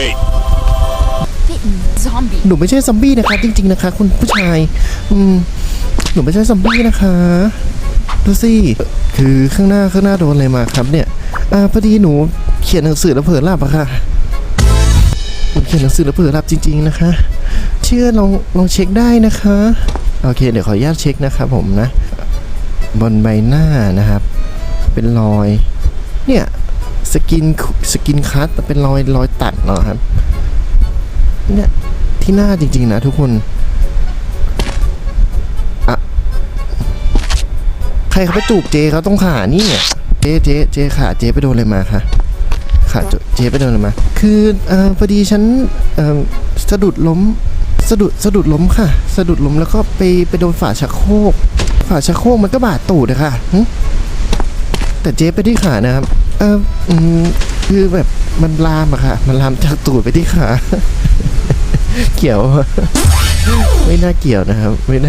Wait. Bitten zombie. หนูไม่ใช่ซอมบี้นะคะ จริง ๆ นะคะ คุณผู้ชาย อืม หนูไม่ใช่ซอมบี้นะคะ ดูสิ คือข้างหน้าข้างหน้าโดนอะไรมาครับเนี่ย อ่าพอดีหนูเขียนหนังสือแล้วเผลอหลับอะค่ะหนูเขียนหนังสือแล้วเผลอหลับจริง ๆ นะคะ เชื่อลองลองเช็คได้นะคะ โอเค เดี๋ยวขออนุญาตเช็คนะครับผมนะ บนใบหน้านะครับ เป็นรอย เนี่ย สกินสกินคัตเป็นรอยรอยตัดเนาะครับเนี่ยที่หน้าจริง ๆ นะทุกคนอะใครเขาไปจูบเจเขาต้องขานี่เนี่ยเจเจเจขาเจไปโดนอะไรมาคะขาเจเจไปโดนอะไรมา คือเอ่อพอดีฉันเอ่อสะดุดล้มสะดุดสะดุดล้มค่ะ สะดุดล้มแล้วก็ไปไปโดนฝาชักโครกฝาชักโครกมันก็บาดตูดอะค่ะหึแต่เจไปที่ขานะครับ เอออืมคือแบบมันลามอะค่ะ มันลามจากตูดไปที่ขา เกี่ยว ไม่น่าเกี่ยวนะครับ ไม่น่า